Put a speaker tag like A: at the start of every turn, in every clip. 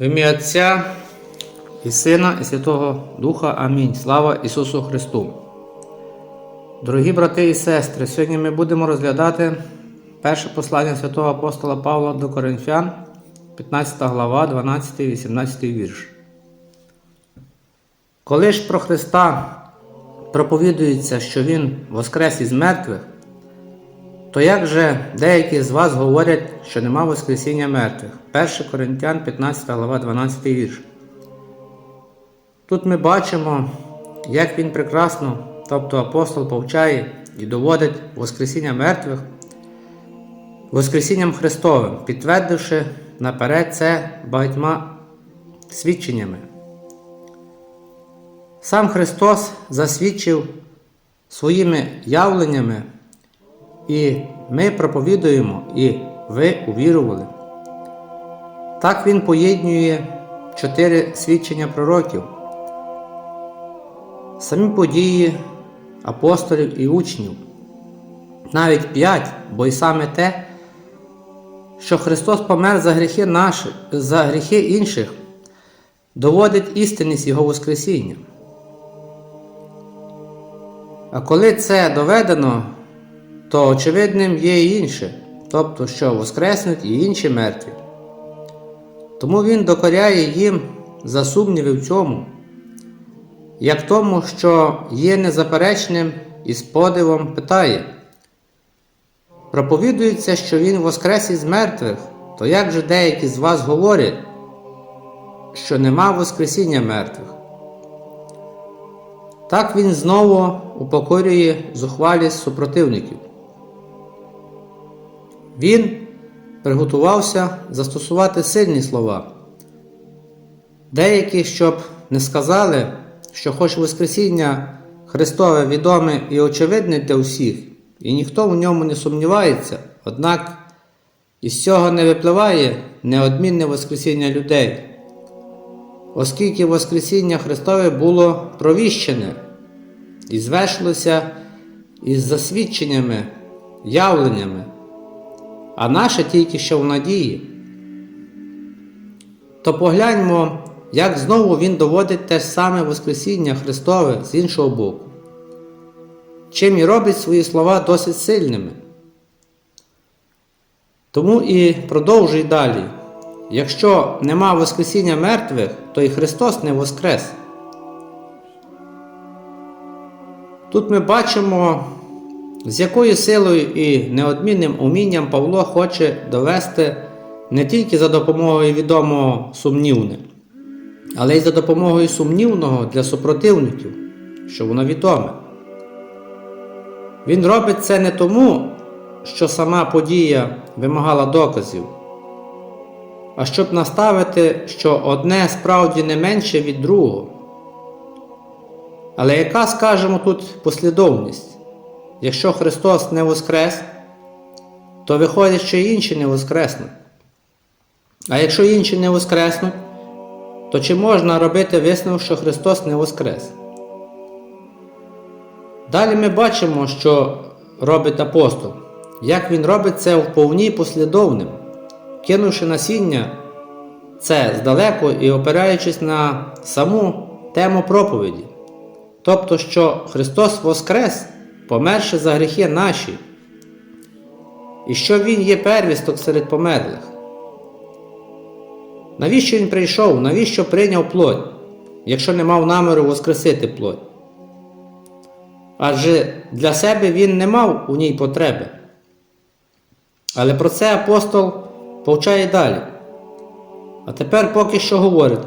A: В ім'я Отця і Сина, і Святого Духа. Амінь. Слава Ісусу Христу. Дорогі брати і сестри, сьогодні ми будемо розглядати перше послання святого апостола Павла до Коринфян, 15 глава, 12, 18 вірш. Коли ж про Христа проповідується, що Він воскрес із мертвих, то як же деякі з вас говорять, що нема Воскресіння мертвих? 1 Коринтян 15 глава 12 вірш. Тут ми бачимо, як він прекрасно, тобто апостол повчає і доводить Воскресіння мертвих Воскресінням Христовим, підтвердивши наперед це багатьма свідченнями. Сам Христос засвідчив своїми явленнями, і ми проповідуємо, і ви увірували. Так Він поєднує чотири свідчення пророків, самі події апостолів і учнів, навіть п'ять, бо й саме те, що Христос помер за гріхи наші, за гріхи інших, доводить істинність Його Воскресіння. А коли це доведено, то очевидним є і інше, тобто, що воскреснуть і інші мертві. Тому Він докоряє їм за сумніви в цьому, як тому, що є незаперечним і з подивом питає. Проповідується, що Він воскрес із мертвих, то як же деякі з вас говорять, що нема Воскресіння мертвих? Так він знову упокорює зухвалість супротивників. Він приготувався застосувати сильні слова. Деякі, щоб не сказали, що хоч Воскресіння Христове відоме і очевидне для всіх, і ніхто в ньому не сумнівається, однак із цього не випливає неодмінне Воскресіння людей, оскільки Воскресіння Христове було провіщене і звершилося із засвідченнями, явленнями, а наше тільки що в надії. То погляньмо, як знову Він доводить те ж саме Воскресіння Христове з іншого боку, чим і робить свої слова досить сильними. Тому і продовжуй далі. Якщо нема Воскресіння мертвих, то і Христос не воскрес. Тут ми бачимо, з якою силою і неодмінним умінням Павло хоче довести не тільки за допомогою відомого сумнівне, але й за допомогою сумнівного для супротивників, що воно відоме. Він робить це не тому, що сама подія вимагала доказів, а щоб наставити, що одне справді не менше від другого. Але яка, скажемо тут, послідовність? Якщо Христос не воскрес, то виходить, що інші не воскреснуть. А якщо інші не воскреснуть, то чи можна робити висновок, що Христос не воскрес? Далі ми бачимо, що робить апостол, як він робить це вповні послідовним, кинувши насіння це здалеку і опираючись на саму тему проповіді. Тобто, що Христос Воскрес, померши за гріхи наші, і що Він є первісток серед померлих. Навіщо Він прийшов, навіщо прийняв плоть, якщо не мав наміру воскресити плоть? Адже для себе він не мав у ній потреби. Але про це апостол повчає далі. А тепер поки що говорить: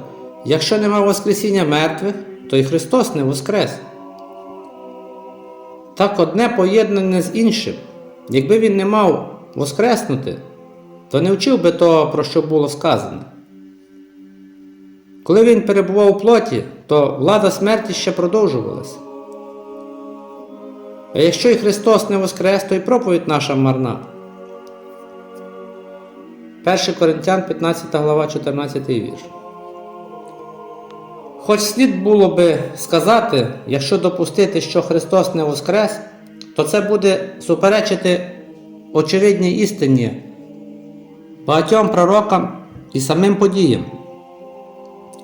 A: якщо нема Воскресіння мертвих, то і Христос не воскрес. Так одне поєднане з іншим. Якби він не мав воскреснути, то не вчив би того, про що було сказано. Коли він перебував у плоті, то влада смерті ще продовжувалася. А якщо і Христос не воскрес, то і проповідь наша марна. 1 Коринтян 15 глава 14 вірш. Хоч слід було би сказати, якщо допустити, що Христос не воскрес, то це буде суперечити очевидній істині багатьом пророкам і самим подіям.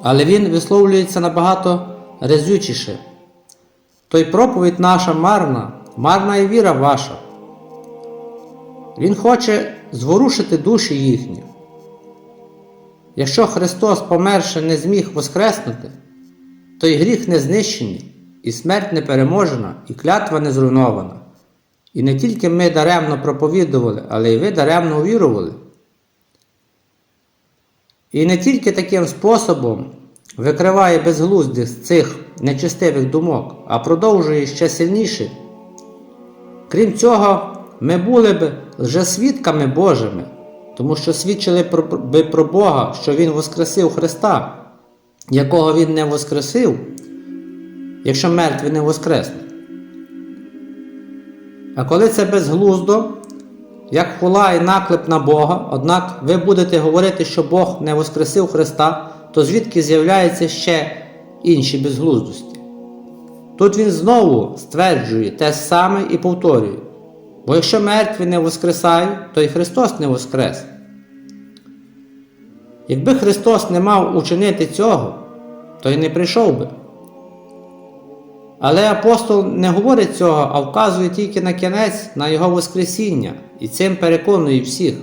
A: Але він висловлюється набагато резючіше. То й проповідь наша марна, марна і віра ваша. Він хоче зворушити душі їхні. Якщо Христос, померше, не зміг воскреснути, то й гріх не знищений, і смерть не переможена, і клятва не зруйнована. І не тільки ми даремно проповідували, але й ви даремно увірували. І не тільки таким способом викриває безглуздих з цих нечистивих думок, а продовжує ще сильніше. Крім цього, ми були б вже свідками Божими, тому що свідчили би про Бога, що Він воскресив Христа, якого Він не воскресив, якщо мертві не воскреснуть. А коли це безглуздо, як хула і наклеп на Бога, однак ви будете говорити, що Бог не воскресив Христа, то звідки з'являються ще інші безглуздості? Тут він знову стверджує те саме і повторює. Бо якщо мертві не воскресають, то і Христос не воскрес. Якби Христос не мав учинити цього, то й не прийшов би. Але апостол не говорить цього, а вказує тільки на кінець на Його Воскресіння і цим переконує всіх.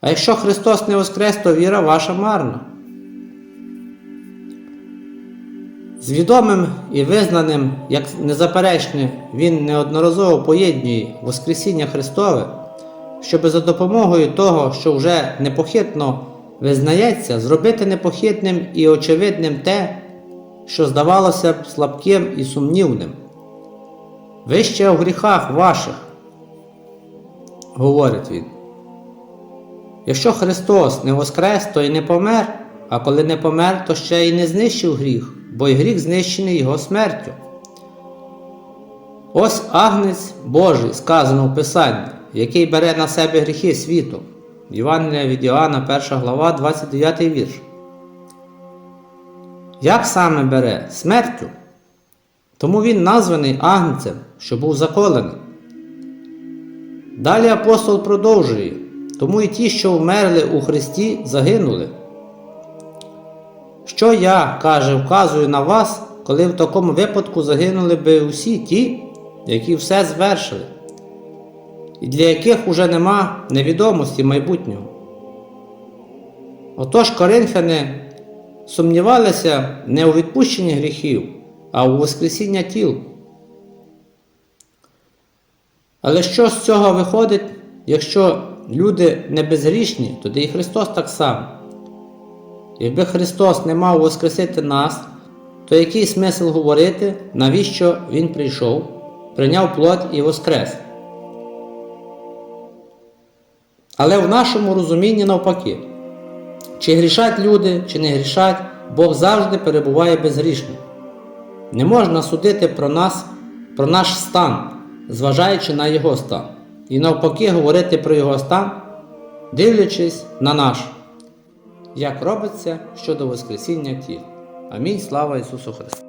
A: А якщо Христос не воскрес, то віра ваша марна. З відомим і визнаним, як незаперечне, він неодноразово поєднує Воскресіння Христове, щоб за допомогою того, що вже непохитно визнається, зробити непохитним і очевидним те, що здавалося б слабким і сумнівним. Ви ще в гріхах ваших, говорить він. Якщо Христос не воскрес, то й не помер, а коли не помер, то ще й не знищив гріх, бо й гріх знищений Його смертю. Ось агнець Божий, сказано в Писанні, який бере на себе гріхи світу. Євангелія від Іоанна, 1 глава, 29 вірш. Як саме бере смертю? Тому він названий агнцем, що був заколений. Далі апостол продовжує, тому і ті, що вмерли у Христі, загинули. Що я, каже, вказую на вас, коли в такому випадку загинули би усі ті, які все звершили, і для яких уже нема невідомості майбутнього. Отож, коринфяни сумнівалися не у відпущенні гріхів, а у Воскресіння тіл. Але що з цього виходить, якщо люди не безгрішні, тоді і Христос так само. Якби Христос не мав воскресити нас, то який смисл говорити, навіщо Він прийшов, прийняв плоть і воскрес? Але в нашому розумінні навпаки, чи грішать люди, чи не грішать, Бог завжди перебуває безгрішним. Не можна судити про нас, про наш стан, зважаючи на його стан, і навпаки говорити про його стан, дивлячись на наш, як робиться щодо Воскресіння тіл. Амінь. Слава Ісусу Христу!